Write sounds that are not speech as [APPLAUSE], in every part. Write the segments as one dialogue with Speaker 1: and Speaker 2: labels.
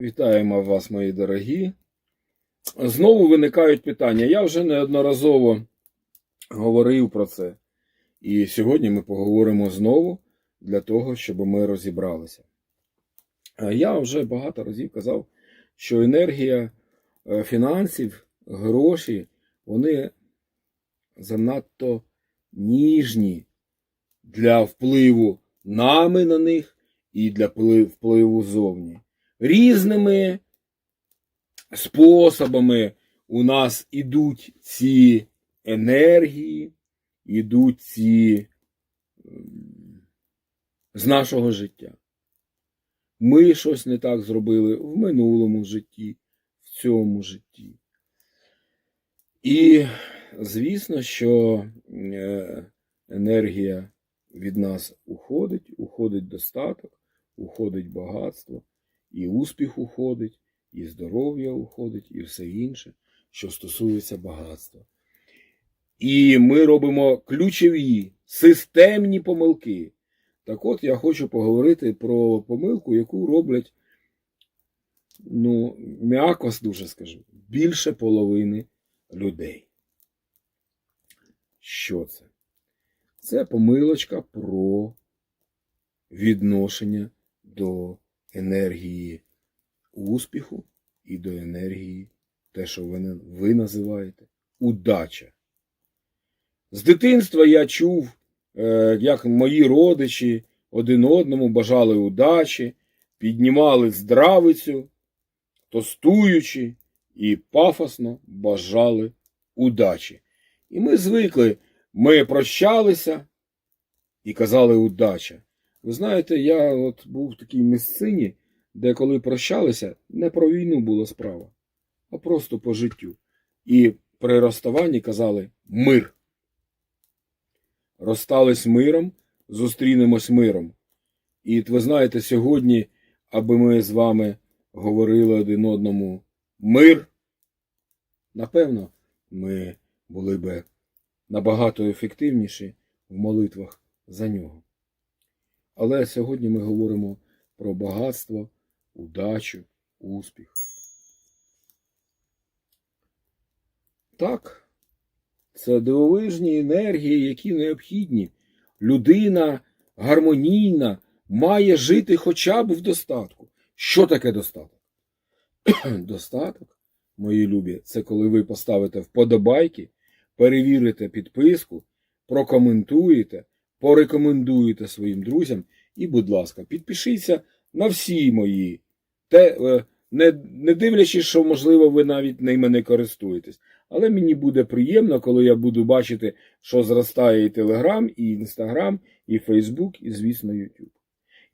Speaker 1: Вітаємо вас, мої дорогі. Знову виникають питання. Я вже неодноразово говорив про це. І сьогодні ми поговоримо знову для того, щоб ми розібралися. Я вже багато разів казав, що енергія е, фінансів, гроші, вони занадто ніжні для впливу нами на них і для впливу зовні. Різними способами у нас ідуть ці енергії, ідуть ці з нашого життя. Ми щось не так зробили в минулому житті, в цьому житті. І звісно, що е, енергія від нас уходить, уходить достаток, уходить багатство, і успіх уходить, і здоров'я уходить, і все інше, що стосується багатства. І ми робимо ключові системні помилки. Так от я хочу поговорити про помилку, яку роблять, ну, м'яко дуже скажу, більше половини людей. Що це? Це помилочка про відношення до енергії успіху і до енергії, те, що ви, ви називаєте, удача. З дитинства я чув, е, як мої родичі один одному бажали удачі, піднімали здравицю, тостуючи і пафосно бажали удачі. І ми звикли, ми прощалися і казали удача. Ви знаєте, я от був в такій місцині, де коли прощалися, не про війну була справа, а просто по життю. І при розставанні казали мир. Розстались миром, зустрінемось миром. І ви знаєте, сьогодні, аби ми з вами говорили один одному мир, напевно, ми були би набагато ефективніші в молитвах за нього. Але сьогодні ми говоримо про багатство, удачу, успіх. Так, це дивовижні енергії, які необхідні. Людина гармонійна має жити хоча б в достатку. Що таке достаток? [CLEARS THROAT] достаток, мої любі, це коли ви поставите вподобайки, перевірите підписку, прокоментуєте, порекомендуєте своїм друзям і, будь ласка, підпишіться на всі мої, те, е, не, не дивлячись, що, можливо, ви навіть ними не користуєтесь. Але мені буде приємно, коли я буду бачити, що зростає і Телеграм, і Інстаграм, і Фейсбук, і, звісно, Ютуб.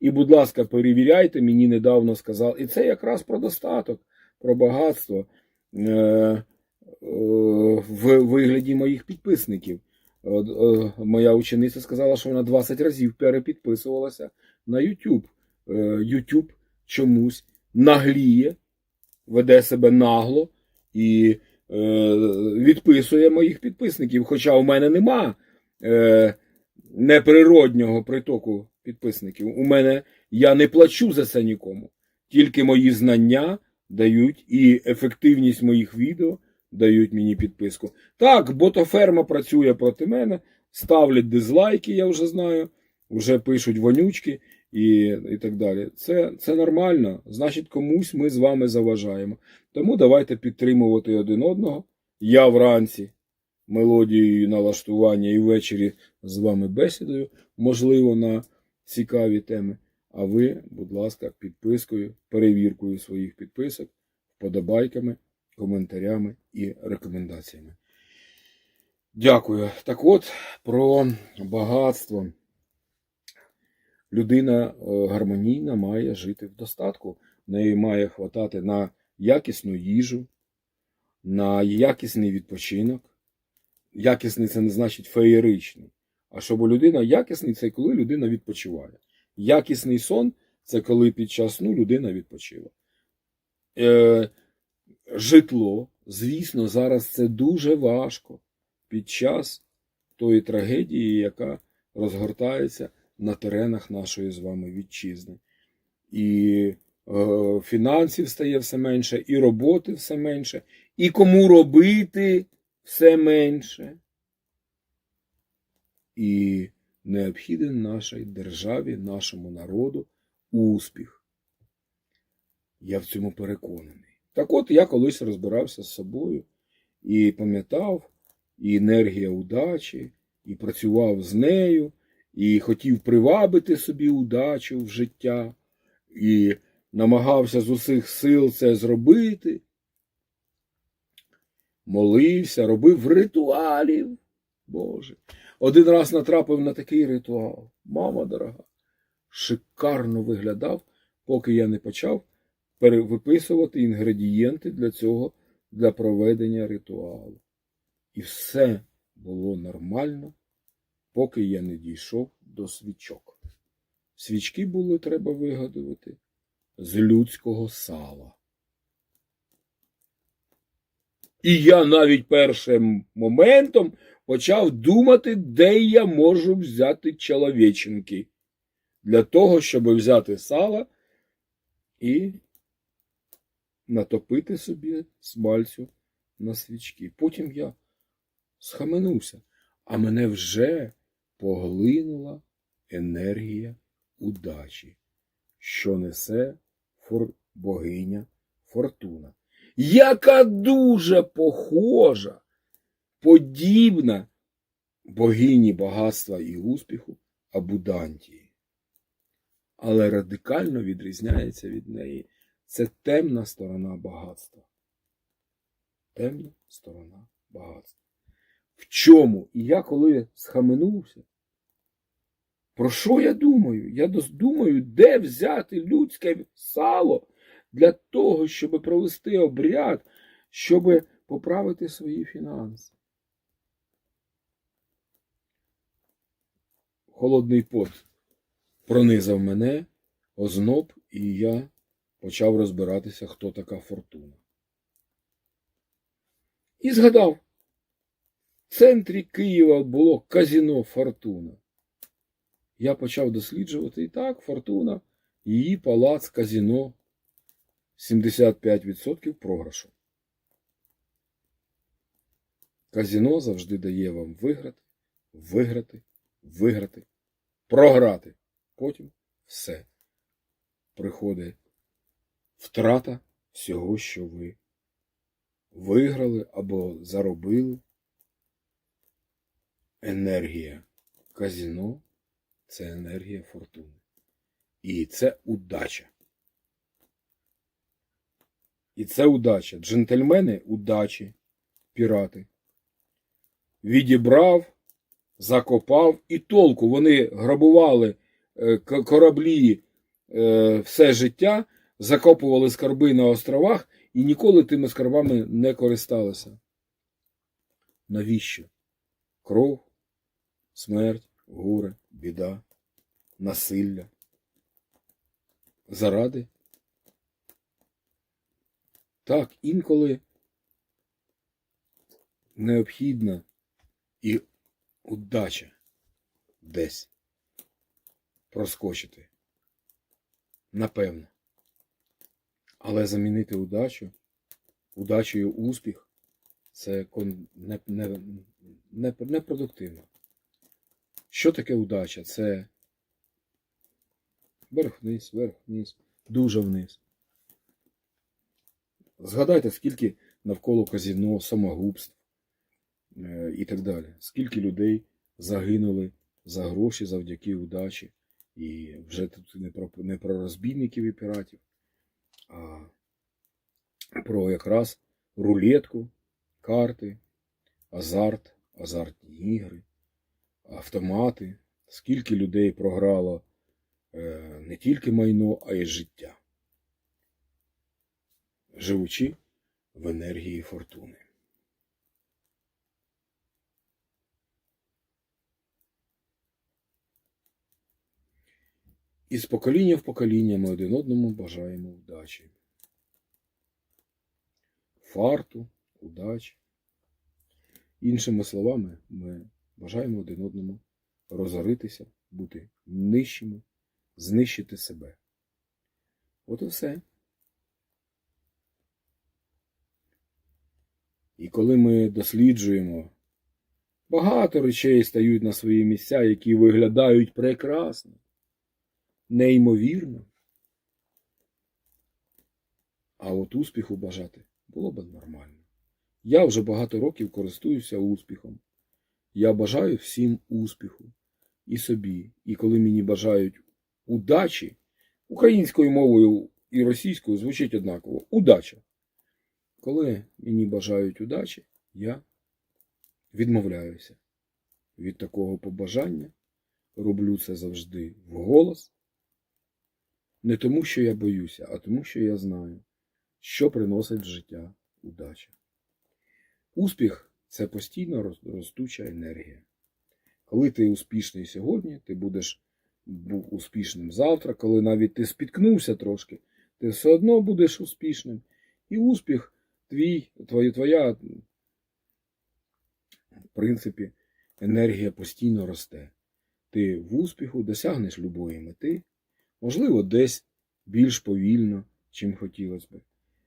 Speaker 1: І, будь ласка, перевіряйте, мені недавно сказав. І це якраз про достаток, про багатство е, е, в вигляді моїх підписників. От, е, Моя учениця сказала, що вона 20 разів перепідписувалася на YouTube. Е, YouTube чомусь нагліє, веде себе нагло і е, відписує моїх підписників. Хоча у мене нема е, неприроднього притоку підписників. У мене я не плачу за це нікому. Тільки мої знання дають і ефективність моїх відео дають мені підписку. Так, ботоферма працює проти мене, ставлять дизлайки, я вже знаю, вже пишуть вонючки і, і так далі. Це, це нормально. Значить, комусь ми з вами заважаємо. Тому давайте підтримувати один одного. Я вранці мелодією налаштування і ввечері з вами бесідою, можливо, на цікаві теми. А ви, будь ласка, підпискою, перевіркою своїх підписок, вподобайками, коментарями і рекомендаціями. Дякую. Так от про багатство. Людина е, гармонійна має жити в достатку. В неї має хватати на якісну їжу, на якісний відпочинок. Якісний це не значить феєричний. А щоб людина якісний це коли людина відпочиває. Якісний сон це коли під час сну людина відпочила. Е, житло, звісно, зараз це дуже важко під час тої трагедії, яка розгортається на теренах нашої з вами вітчизни. І е, фінансів стає все менше, і роботи все менше, і кому робити все менше. І необхіден нашій державі, нашому народу успіх. Я в цьому переконаний. Так от я колись розбирався з собою і пам'ятав і енергія удачі, і працював з нею, і хотів привабити собі удачу в життя, і намагався з усіх сил це зробити. Молився, робив ритуалів. Боже. Один раз натрапив на такий ритуал. Мама дорога, шикарно виглядав, поки я не почав перевиписувати інгредієнти для цього, для проведення ритуалу. І все було нормально, поки я не дійшов до свічок. Свічки було треба вигадувати з людського сала. І я навіть першим моментом почав думати, де я можу взяти чоловіченки для того, щоб взяти сало і натопити собі смальцю на свічки. Потім я схаменувся, а мене вже поглинула енергія удачі, що несе фор... богиня Фортуна, яка дуже похожа, подібна богині багатства і успіху Абудантії, але радикально відрізняється від неї. Це темна сторона багатства. Темна сторона багатства. В чому? І я коли схаменувся, про що я думаю? Я думаю, де взяти людське сало для того, щоб провести обряд, щоб поправити свої фінанси. Холодний пот пронизав мене, озноб, і я почав розбиратися, хто така фортуна. І згадав, в центрі Києва було казіно Фортуна. Я почав досліджувати і так, Фортуна, її палац, казіно 75% програшу. Казіно завжди дає вам виграти, виграти, виграти, програти. Потім все. Приходить втрата всього, що ви виграли або заробили. Енергія казіно це енергія фортуни. І це удача. І це удача. Джентльмени удачі, пірати. Відібрав, закопав і толку. Вони грабували е, кораблі е, все життя, закопували скарби на островах і ніколи тими скарбами не користалися. Навіщо? Кров, смерть, горе, біда, насилля. Заради? Так, інколи необхідна і удача десь проскочити. Напевно. Але замінити удачу, удачею успіх це кон- не, не, не. Що таке удача? Це вверх вниз, вверх вниз, дуже вниз. Згадайте, скільки навколо казіно, самогубств е, і так далі. Скільки людей загинули за гроші завдяки удачі. І вже тут не про, не про розбійників і піратів, а про якраз рулетку, карти, азарт, азартні ігри, автомати. Скільки людей програло е, не тільки майно, а й життя, живучи в енергії фортуни. І з покоління в покоління ми один одному бажаємо удачі. Фарту, удачі. Іншими словами, ми бажаємо один одному розоритися, бути нижчими, знищити себе. От і все. І коли ми досліджуємо, багато речей стають на свої місця, які виглядають прекрасно, неймовірно. А от успіху бажати було б нормально. Я вже багато років користуюся успіхом. Я бажаю всім успіху і собі. І коли мені бажають удачі, українською мовою і російською звучить однаково удача. Коли мені бажають удачі, я відмовляюся від такого побажання. Роблю це завжди вголос. Не тому, що я боюся, а тому, що я знаю, що приносить в життя удача. Успіх це постійно ростуча енергія. Коли ти успішний сьогодні, ти будеш був успішним завтра, коли навіть ти спіткнувся трошки, ти все одно будеш успішним. І успіх твій, твоя, твоя, в принципі, енергія постійно росте. Ти в успіху досягнеш любої мети, можливо, десь більш повільно, чим хотілося би.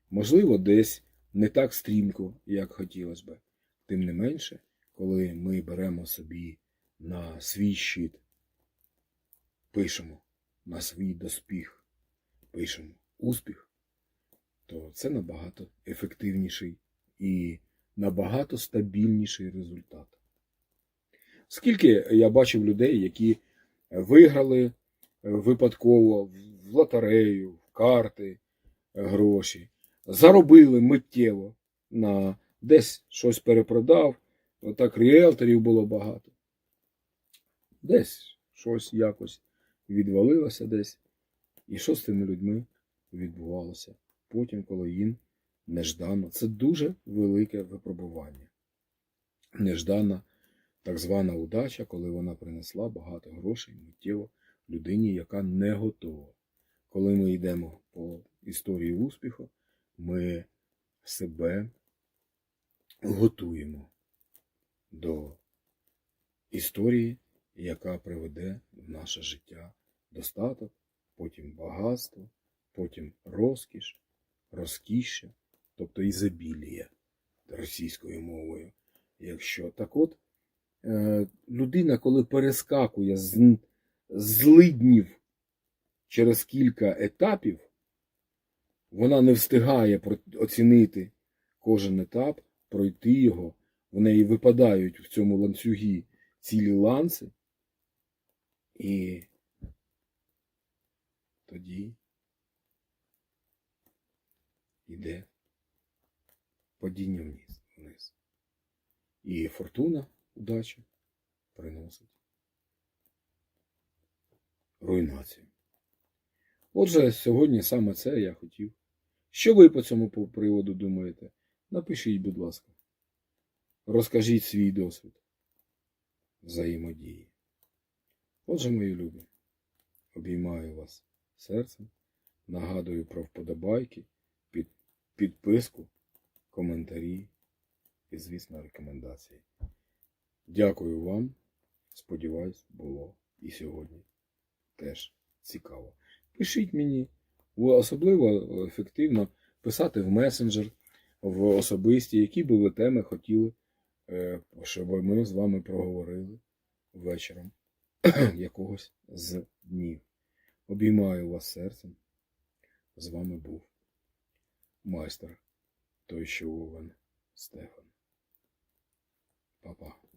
Speaker 1: Можливо, десь не так стрімко, як хотілося би. Тим не менше, коли ми беремо собі на свій щит, пишемо на свій доспіх, пишемо успіх, то це набагато ефективніший і набагато стабільніший результат. Скільки я бачив людей, які виграли випадково в лотерею, в карти е, гроші, заробили миттєво на десь щось перепродав, отак ріелторів було багато. Десь щось якось відвалилося десь. І що з тими людьми відбувалося потім, коли їм неждано. Це дуже велике випробування. Неждана так звана удача, коли вона принесла багато грошей миттєво людині, яка не готова. Коли ми йдемо по історії успіху, ми себе готуємо до історії, яка приведе в наше життя достаток, потім багатство, потім розкіш, розкіща, тобто ізобілія російською мовою. Якщо так от, е, людина, коли перескакує з злиднів через кілька етапів, вона не встигає оцінити кожен етап, пройти його. В неї випадають в цьому ланцюгі цілі ланци, і тоді йде падіння вниз. І фортуна, удача приносить руйнацію. Отже, сьогодні саме це я хотів. Що ви по цьому приводу думаєте? Напишіть, будь ласка. Розкажіть свій досвід взаємодії. Отже, мої любі, обіймаю вас серцем, нагадую про вподобайки, під, підписку, коментарі і, звісно, рекомендації. Дякую вам. Сподіваюсь, було і сьогодні теж цікаво. Пишіть мені, особливо ефективно писати в месенджер, в особисті, які би ви теми хотіли, е, щоб ми з вами проговорили вечором [CLEARS THROAT] якогось з днів. Обіймаю вас серцем. З вами був майстер той, що Овен Стефан. Па-па.